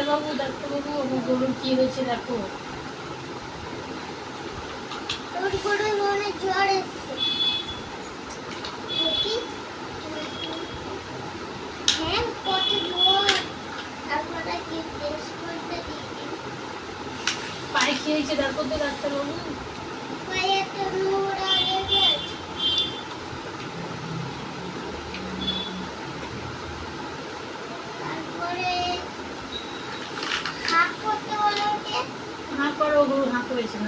ডাক্তারবাবু ডাক্তারবাবু আমার গরুর কি হয়েছে দেখো। তোর করে মনে জ্বর এসছে। হ্যাঁ কত জ্বর। আপনারা কি টেস্ট করতে দিই পায়ে কি হয়েছে দেখো তো ডাক্তারবাবু। পায়ে তো নোংরা লেগে আছে তারপরে হাত করতে বলো ওকে হাঁ করো গরু হাঁ করেছে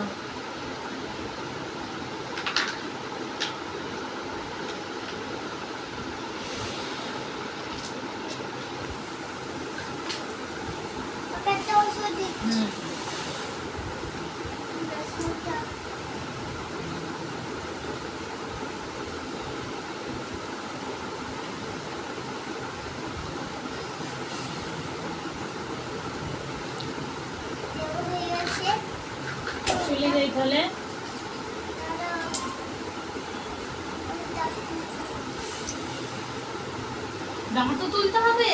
ঠিক হলে দাঁড় তো তুলতে হবে।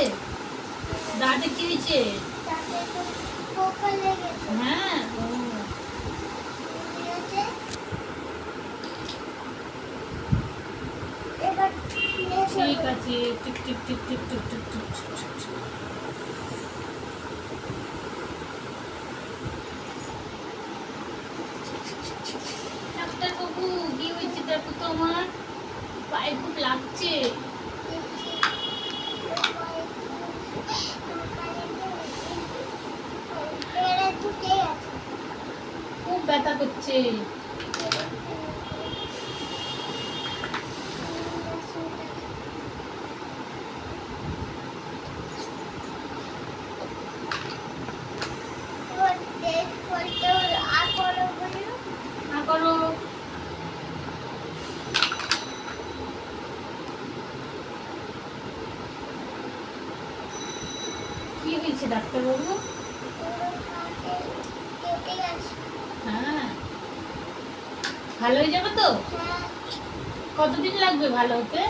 দাঁড়টা কি হয়েছে। হ্যাঁ ঠিক আছে টিক টিক টিক টিক টিক টিক টিক। আমার পায়ে খুব লাগছে। খুব ব্যথা করছে। কি হয়েছে ডাক্তারবাবু? হ্যাঁ। ভালো হয়ে যাবে তো? কতদিন লাগবে ভালো হতে?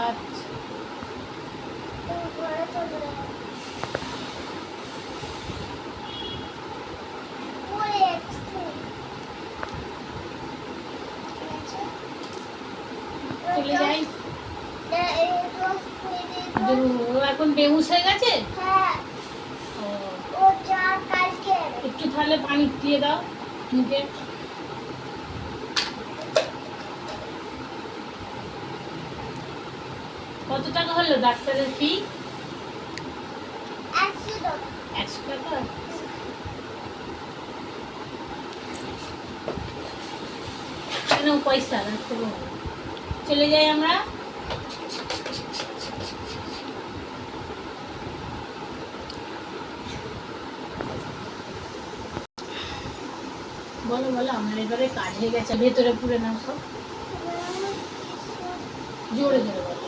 আচ্ছা। চলে যাই। এখন বেহুশ হয়ে গেছে? হ্যাঁ। একটু তাহলে পানি দিয়ে দাও মুখে। কত টাকা হলো ডাক্তারের ফি একশো টাকা। কেন পয়সা? চলে যাই আমরা। বলো বলো আমার এবারে কাজ হয়ে গেছে ভেতরে পুরে নাও সব। জোরে জোরে বলো।